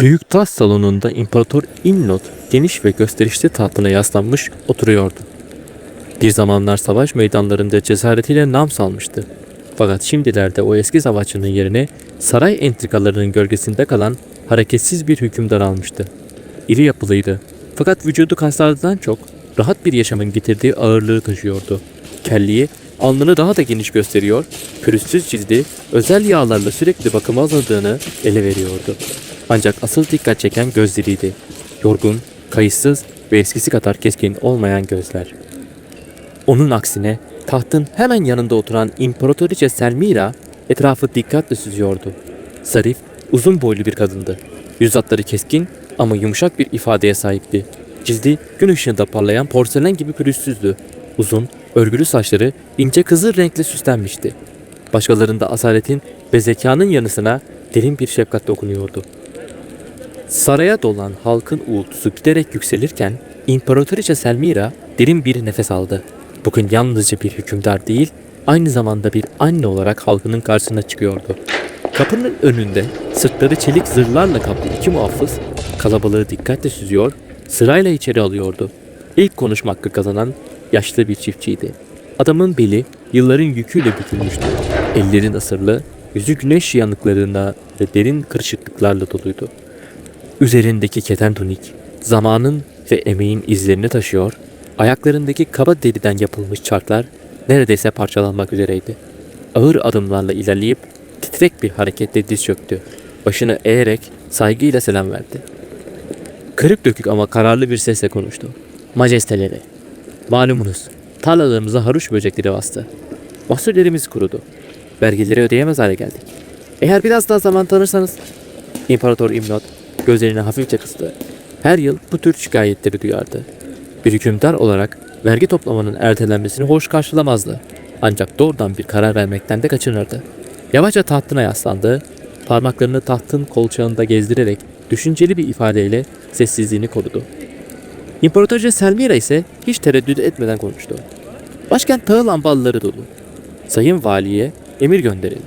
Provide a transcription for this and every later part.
Büyük taş salonunda İmparator Imnot geniş ve gösterişli tahtına yaslanmış oturuyordu. Bir zamanlar savaş meydanlarında cesaretiyle nam salmıştı. Fakat şimdilerde o eski savaşçının yerine saray entrikalarının gölgesinde kalan hareketsiz bir hükümdar almıştı. İri yapılıydı. Fakat vücudu kaslardan çok rahat bir yaşamın getirdiği ağırlığı taşıyordu. Kelliği alnını daha da geniş gösteriyor, pürüzsüz cildi özel yağlarla sürekli bakıma alındığını ele veriyordu. Ancak asıl dikkat çeken gözleriydi. Yorgun, kayıtsız ve eskisi kadar keskin olmayan gözler. Onun aksine tahtın hemen yanında oturan İmparatoriçe Selmira etrafı dikkatle süzüyordu. Zarif, uzun boylu bir kadındı. Yüz hatları keskin ama yumuşak bir ifadeye sahipti. Cildi gün ışığında parlayan porselen gibi pürüzsüzdü. Uzun, örgülü saçları ince kızıl renkle süslenmişti. Başkalarında asaletin ve zekanın yanısına derin bir şefkat dokunuyordu. Saraya dolan halkın uğultusu giderek yükselirken İmparatoriçe Selmira derin bir nefes aldı. Bugün yalnızca bir hükümdar değil, aynı zamanda bir anne olarak halkının karşısına çıkıyordu. Kapının önünde sırtları çelik zırhlarla kaplı iki muhafız kalabalığı dikkatle süzüyor, sırayla içeri alıyordu. İlk konuşma hakkı kazanan yaşlı bir çiftçiydi. Adamın beli yılların yüküyle bükülmüştü. Ellerin asırlı, yüzü güneş yanıklarında ve derin kırışıklıklarla doluydu. Üzerindeki keten tunik, zamanın ve emeğin izlerini taşıyor, ayaklarındaki kaba deriden yapılmış çarklar neredeyse parçalanmak üzereydi. Ağır adımlarla ilerleyip titrek bir hareketle diz çöktü. Başını eğerek saygıyla selam verdi. Kırık dökük ama kararlı bir sesle konuştu. Majesteleri, malumunuz tarlalarımıza haruç böcekleri bastı. Mahsullerimiz kurudu. Vergileri ödeyemez hale geldik. Eğer biraz daha zaman tanırsanız İmparator İmnot gözlerini hafifçe kıstı. Her yıl bu tür şikayetleri duyardı. Bir hükümdar olarak vergi toplamanın ertelenmesini hoş karşılamazdı. Ancak doğrudan bir karar vermekten de kaçınırdı. Yavaşça tahtına yaslandı, parmaklarını tahtın kolçağında gezdirerek düşünceli bir ifadeyle sessizliğini korudu. İmparatorca Selmira ise hiç tereddüt etmeden konuştu. Başkent tahıl ambalları dolu. Sayın Valiye emir gönderin.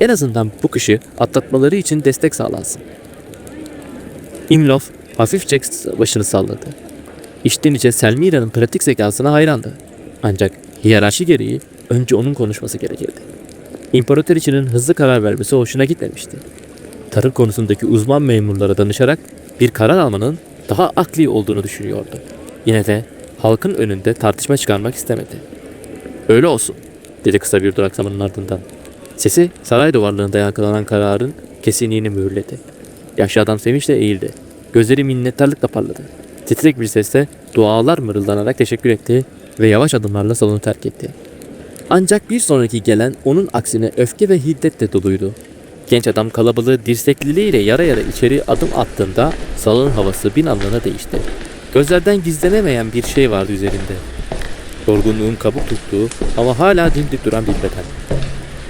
En azından bu kışı atlatmaları için destek sağlansın. İmlof hafifçe başını salladı. İçten içe Selmira'nın pratik zekasına hayrandı. Ancak hiyerarşi gereği önce onun konuşması gerekirdi. İmparatoriçenin hızlı karar vermesi hoşuna gitmemişti. Tarım konusundaki uzman memurlara danışarak bir karar almanın daha akli olduğunu düşünüyordu. Yine de halkın önünde tartışma çıkarmak istemedi. Öyle olsun, dedi kısa bir duraksamanın ardından. Sesi saray duvarlarında yankılanan kararın kesinliğini mühürledi. Yaşlı adam sevinçle eğildi. Gözleri minnettarlıkla parladı. Titrek bir sesle dualar mırıldanarak teşekkür etti ve yavaş adımlarla salonu terk etti. Ancak bir sonraki gelen onun aksine öfke ve hiddetle doluydu. Genç adam kalabalığı dirsekliliğiyle yara yara içeri adım attığında salonun havası bir anlığına değişti. Gözlerden gizlenemeyen bir şey vardı üzerinde. Yorgunluğun kabuk tuttuğu ama hala dimdik duran bir beden.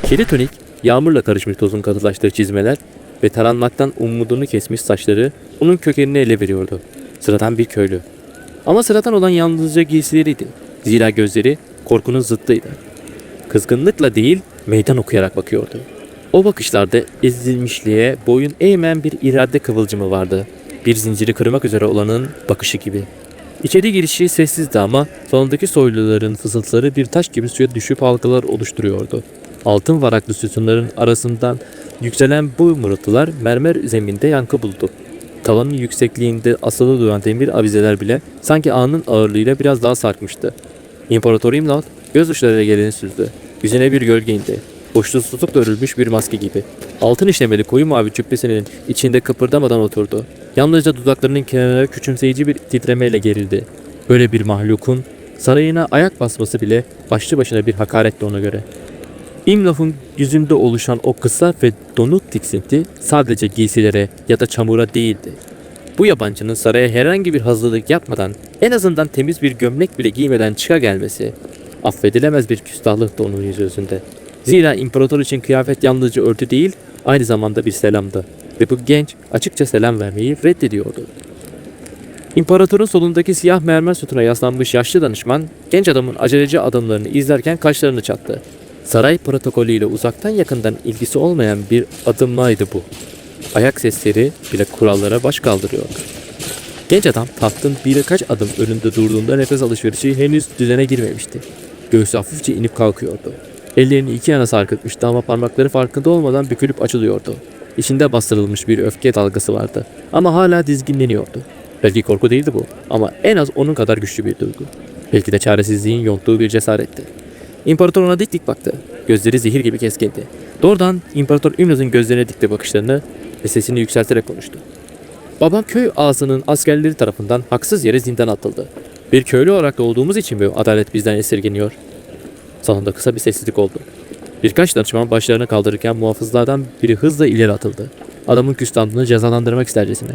Kedi tonik, yağmurla karışmış tozun katılaştığı çizmeler ve taranmaktan umudunu kesmiş saçları onun kökenini ele veriyordu. Sıradan bir köylü. Ama sıradan olan yalnızca giysileriydi. Zira gözleri korkunun zıttıydı. Kızgınlıkla değil, meydan okuyarak bakıyordu. O bakışlarda ezilmişliğe boyun eğmeyen bir irade kıvılcımı vardı. Bir zinciri kırmak üzere olanın bakışı gibi. İçeri girişi sessizdi ama salondaki soyluların fısıltıları bir taş gibi suya düşüp halkalar oluşturuyordu. Altın varaklı sütunların arasından yükselen bu mırıltılar mermer zeminde yankı buldu. Tavanın yüksekliğinde asılı duran demir avizeler bile sanki anın ağırlığıyla biraz daha sarkmıştı. İmparator İmlat göz uçlarıyla geleni süzdü. Yüzüne bir gölge indi. Boşluksuzlukla örülmüş bir maske gibi. Altın işlemeli koyu mavi cübbesinin içinde kıpırdamadan oturdu. Yalnızca dudaklarının kenarına küçümseyici bir titremeyle gerildi. Böyle bir mahlukun sarayına ayak basması bile başlı başına bir hakaretti ona göre. İmlaf'ın yüzünde oluşan o kısa ve donuk tiksinti sadece giysilere ya da çamura değildi. Bu yabancının saraya herhangi bir hazırlık yapmadan en azından temiz bir gömlek bile giymeden çıka gelmesi affedilemez bir küstahlıktı onun yüzü özünde. Zira imparator için kıyafet yalnızca örtü değil aynı zamanda bir selamdı ve bu genç açıkça selam vermeyi reddediyordu. İmparatorun solundaki siyah mermer sütuna yaslanmış yaşlı danışman genç adamın aceleci adımlarını izlerken kaşlarını çattı. Saray protokolüyle uzaktan yakından ilgisi olmayan bir adımlaydı bu. Ayak sesleri bile kurallara baş kaldırıyordu. Genç adam tahtın birkaç adım önünde durduğunda nefes alışverişi henüz düzene girmemişti. Göğsü hafifçe inip kalkıyordu. Ellerini iki yana sarkıtmıştı ama parmakları farkında olmadan bükülüp açılıyordu. İçinde bastırılmış bir öfke dalgası vardı ama hala dizginleniyordu. Belki korku değildi bu ama en az onun kadar güçlü bir duygu. Belki de çaresizliğin yonttuğu bir cesaretti. İmparator ona dik dik baktı. Gözleri zehir gibi keskindi. Doğrudan İmparator Ümnaz'ın gözlerine dikti bakışlarını ve sesini yükselterek konuştu. Babam köy ağasının askerleri tarafından haksız yere zindan atıldı. Bir köylü olarak doğduğumuz için mi adalet bizden esirgeniyor? Salonda kısa bir sessizlik oldu. Birkaç danışman başlarını kaldırırken muhafızlardan biri hızla ileri atıldı. Adamın küstahını cezalandırmak istercesine.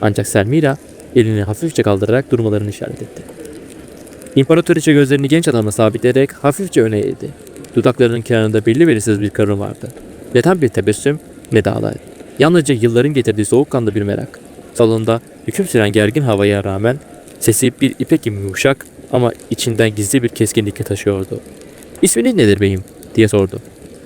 Ancak Selmira elini hafifçe kaldırarak durmalarını işaret etti. İmparatoriçe gözlerini genç adama sabitleyerek hafifçe öne eğdi. Dudaklarının kenarında belli belirsiz bir karın vardı. Ne tam bir tebessüm ne de alay. Yalnızca yılların getirdiği soğukkanlı bir merak. Salonda hüküm süren gergin havaya rağmen sesi bir ipek gibi yumuşak ama içinden gizli bir keskinlik taşıyordu. İsminiz nedir beyim? diye sordu.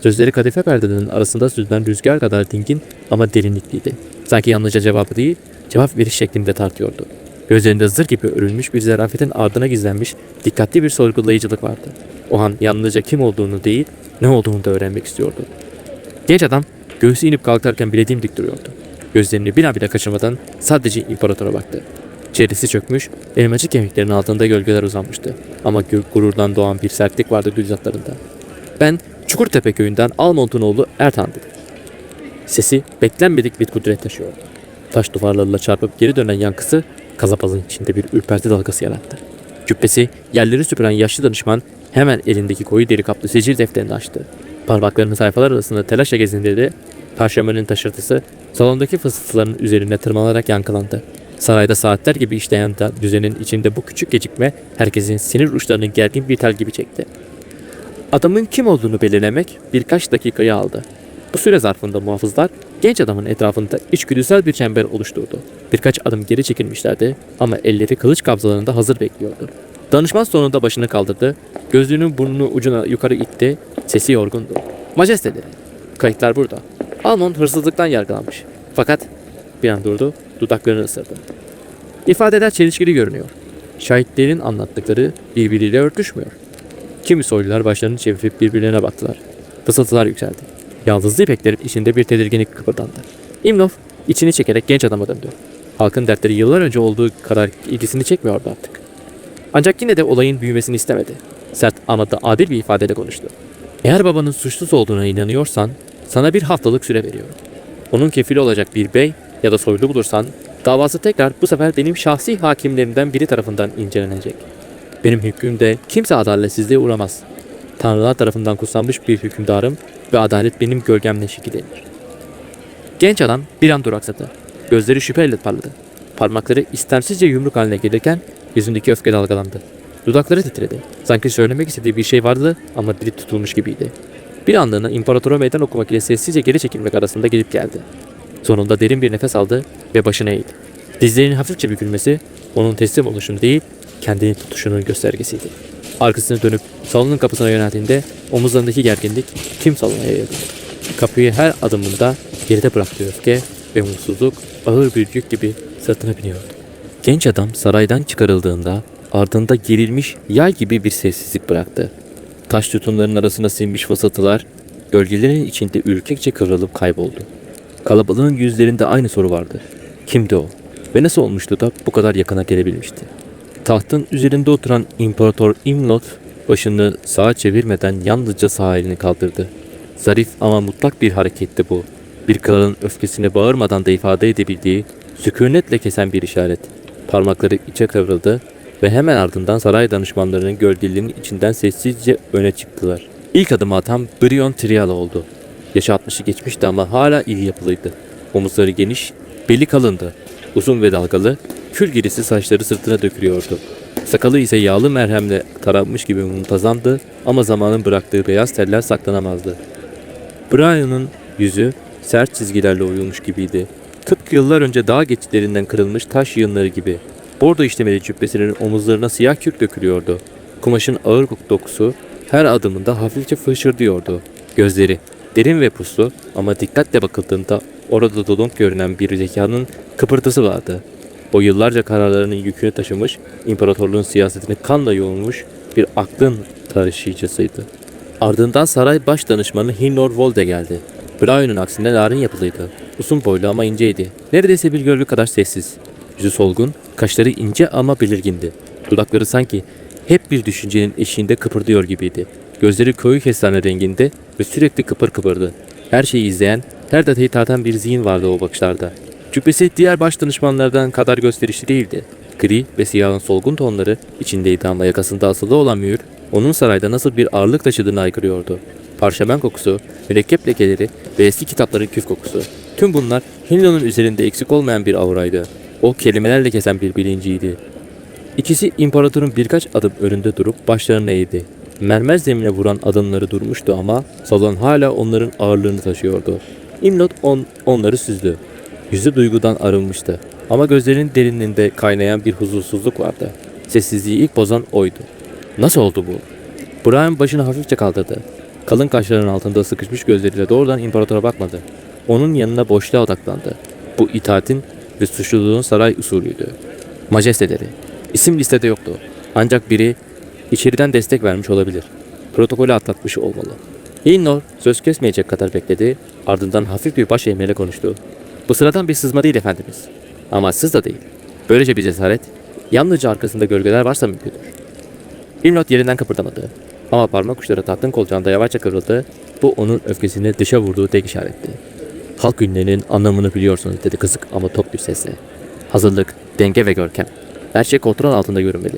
Sözleri kadife perdelerinin arasında süzülen rüzgar kadar dingin ama derinlikliydi. Sanki yalnızca cevabı değil, cevap veriş şeklinde tartıyordu. Gözlerinde zır gibi örülmüş bir zarafetin ardına gizlenmiş dikkatli bir sorgulayıcılık vardı. O an yalnızca kim olduğunu değil, ne olduğunu da öğrenmek istiyordu. Genç adam göğsü inip kalkarken bile dimdik duruyordu. Gözlerini bir an bile kaçırmadan sadece imparatora baktı. Çerisi çökmüş, elmacık kemiklerinin altında gölgeler uzanmıştı. Ama gururdan doğan bir sertlik vardı düzatlarında. Ben Çukurtepe köyünden Almont'un oğlu Ertan'dım. Sesi beklenmedik bir kudret taşıyordu. Taş duvarlarla çarpıp geri dönen yankısı kazapazın içinde bir ürperti dalgası yarattı. Cübbesi yerleri süpüren yaşlı danışman hemen elindeki koyu deri kaplı sicil defterini açtı. Parmaklarını sayfalar arasında telaşla gezindirdi. Parşömenin taşırtısı salondaki fısıltıların üzerine tırmanarak yankılandı. Sarayda saatler gibi işleyen düzenin içinde bu küçük gecikme herkesin sinir uçlarını gergin bir tel gibi çekti. Adamın kim olduğunu belirlemek birkaç dakikayı aldı. Bu süre zarfında muhafızlar genç adamın etrafında içgüdüsel bir çember oluşturdu. Birkaç adım geri çekilmişlerdi ama elleri kılıç kabzalarında hazır bekliyordu. Danışman sonunda başını kaldırdı, gözlüğünün burnunu ucuna yukarı itti, sesi yorgundu. Majesteleri, kayıtlar burada. Almond hırsızlıktan yargılanmış. Fakat bir an durdu, dudaklarını ısırdı. İfadeler çelişkili görünüyor. Şahitlerin anlattıkları birbiriyle örtüşmüyor. Kimi soylular başlarını çevirip birbirlerine baktılar. Fısıltılar yükseldi. Yaldızlı ipeklerin içinde bir tedirginlik kıpırdandı. İmnov içini çekerek genç adama döndü. Halkın dertleri yıllar önce olduğu kadar ilgisini çekmiyordu artık. Ancak yine de olayın büyümesini istemedi. Sert ama da adil bir ifadeyle konuştu. Eğer babanın suçsuz olduğuna inanıyorsan sana bir haftalık süre veriyorum. Onun kefili olacak bir bey ya da soylu bulursan davası tekrar bu sefer benim şahsi hakimlerimden biri tarafından incelenecek. Benim hükmümde kimse adaletsizliğe uğramaz. Tanrılar tarafından kutsanmış bir hükümdarım ve adalet benim gölgemle şekillenir. Genç adam bir an duraksadı. Gözleri şüpheyle parladı. Parmakları istemsizce yumruk haline gelirken yüzündeki öfke dalgalandı. Dudakları titredi. Sanki söylemek istediği bir şey vardı ama dili tutulmuş gibiydi. Bir anlığına imparatora meydan okumak ile sessizce geri çekilmek arasında gelip geldi. Sonunda derin bir nefes aldı ve başını eğdi. Dizlerinin hafifçe bükülmesi onun teslim oluşunu değil, kendini tutuşunun göstergesiydi. Arkasını dönüp salonun kapısına yöneldiğinde omuzlarındaki gerginlik tüm salona yayıldı. Kapıyı her adımında geride bıraktığı öfke ve umutsuzluk ağır bir yük gibi sırtına biniyordu. Genç adam saraydan çıkarıldığında ardında gerilmiş yay gibi bir sessizlik bıraktı. Taş sütunların arasına sinmiş fısıltılar gölgelerin içinde ürkekçe kıvrılıp kayboldu. Kalabalığın yüzlerinde aynı soru vardı. Kimdi o? Ve nasıl olmuştu da bu kadar yakına gelebilmişti? Tahtın üzerinde oturan İmparator Imlot başını sağa çevirmeden yalnızca sağ elini kaldırdı. Zarif ama mutlak bir hareketti bu. Bir kralın öfkesini bağırmadan da ifade edebildiği, sükunetle kesen bir işaret. Parmakları içe kıvrıldı ve hemen ardından saray danışmanlarının gölgelerinin içinden sessizce öne çıktılar. İlk adımı atan Brion Trial oldu. Yaşı 60'ı geçmişti ama hala iyi yapılıydı. Omuzları geniş, beli kalındı. Uzun ve dalgalı, kül gerisi saçları sırtına dökülüyordu. Sakalı ise yağlı merhemle taranmış gibi muntazamdı ama zamanın bıraktığı beyaz teller saklanamazdı. Brian'ın yüzü sert çizgilerle oyulmuş gibiydi. Tıpkı yıllar önce dağ geçitlerinden kırılmış taş yığınları gibi. Bordo işlemeli cübbesinin omuzlarına siyah kürk dökülüyordu. Kumaşın ağır dokusu her adımında hafifçe fışırdıyordu. Gözleri derin ve puslu ama dikkatle bakıldığında orada dolunk görünen bir zekanın kıpırtısı vardı. O yıllarca kararlarının yükünü taşımış, imparatorluğun siyasetini kanla yoğurmuş bir aklın taşıyıcısıydı. Ardından saray baş danışmanı Hinlor Volde geldi. Brian'ın aksine narin yapılıydı. Uzun boylu ama inceydi. Neredeyse bir gölge kadar sessiz. Yüzü solgun, kaşları ince ama belirgindi. Dudakları sanki hep bir düşüncenin eşiğinde kıpırdıyor gibiydi. Gözleri koyu kestane renginde ve sürekli kıpır kıpırdı. Her şeyi izleyen, her detayı tartan bir zihin vardı o bakışlarda. Cübbesi diğer baş danışmanlardan kadar gösterişli değildi. Gri ve siyahın solgun tonları içindeydi ama yakasında asılı olan mühür onun sarayda nasıl bir ağırlık taşıdığını aykırıyordu. Parşömen kokusu, mürekkep lekeleri ve eski kitapların küf kokusu. Tüm bunlar Hinlo'nun üzerinde eksik olmayan bir auraydı. O kelimelerle kesen bir bilinciydi. İkisi imparatorun birkaç adım önünde durup başlarını eğdi. Mermer zemine vuran adımları durmuştu ama salon hala onların ağırlığını taşıyordu. İmlot on, onları süzdü. Yüzü duygudan arınmıştı. Ama gözlerinin derinliğinde kaynayan bir huzursuzluk vardı. Sessizliği ilk bozan oydu. Nasıl oldu bu? Brian başını hafifçe kaldırdı. Kalın kaşlarının altında sıkışmış gözleriyle doğrudan imparatora bakmadı. Onun yanına boşluğa odaklandı. Bu itaatin ve suçluluğun saray usulüydü. Majesteleri. İsim listede yoktu. Ancak biri içeriden destek vermiş olabilir. Protokolü atlatmış olmalı. Hinnor söz kesmeyecek kadar bekledi. Ardından hafif bir baş eğmeyle konuştu. Bu sıradan bir sızma değil efendimiz. Amaçsız da değil. Böylece bir cesaret, yalnızca arkasında gölgeler varsa mümkündür. Himlot yerinden kıpırdamadı. Ama parmak uçları tahtın kolçağında yavaşça kıvrıldı. Bu onun öfkesini dışa vurduğu tek işaretti. Halk ünlerinin anlamını biliyorsunuz dedi kızık ama tok bir sesle. Hazırlık, denge ve görkem. Her şey kontrol altında görünmeli.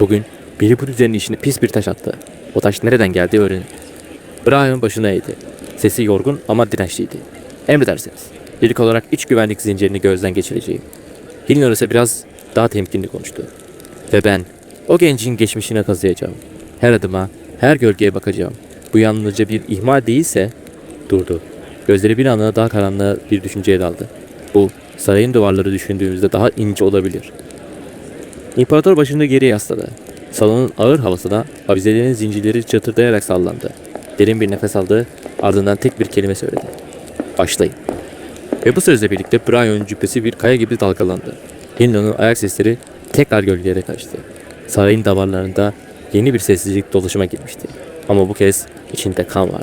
Bugün biri bu düzenin içine pis bir taş attı. O taş nereden geldiği öğrenin. Brian başına eğdi. Sesi yorgun ama dirençliydi. Emredersiniz. İlk olarak iç güvenlik zincirini gözden geçireceğim. Hillier ise biraz daha temkinli konuştu. Ve ben o gencin geçmişine kazıyacağım. Her adıma, her gölgeye bakacağım. Bu yalnızca bir ihmal değilse durdu. Gözleri bir anına daha karanlığa bir düşünceye daldı. Bu sarayın duvarları düşündüğümüzde daha ince olabilir. İmparator başını geriye yasladı. Salonun ağır havasına avizelerin zincirleri çatırdayarak sallandı. Derin bir nefes aldı, ardından tek bir kelime söyledi. Başlayın. Ve bu sözle birlikte Brian'ın cübbesi bir kaya gibi dalgalandı. Hinlo'nun ayak sesleri tekrar gölgelere kaçtı. Sarayın damarlarında yeni bir sessizlik dolaşıma girmişti. Ama bu kez içinde kan vardı.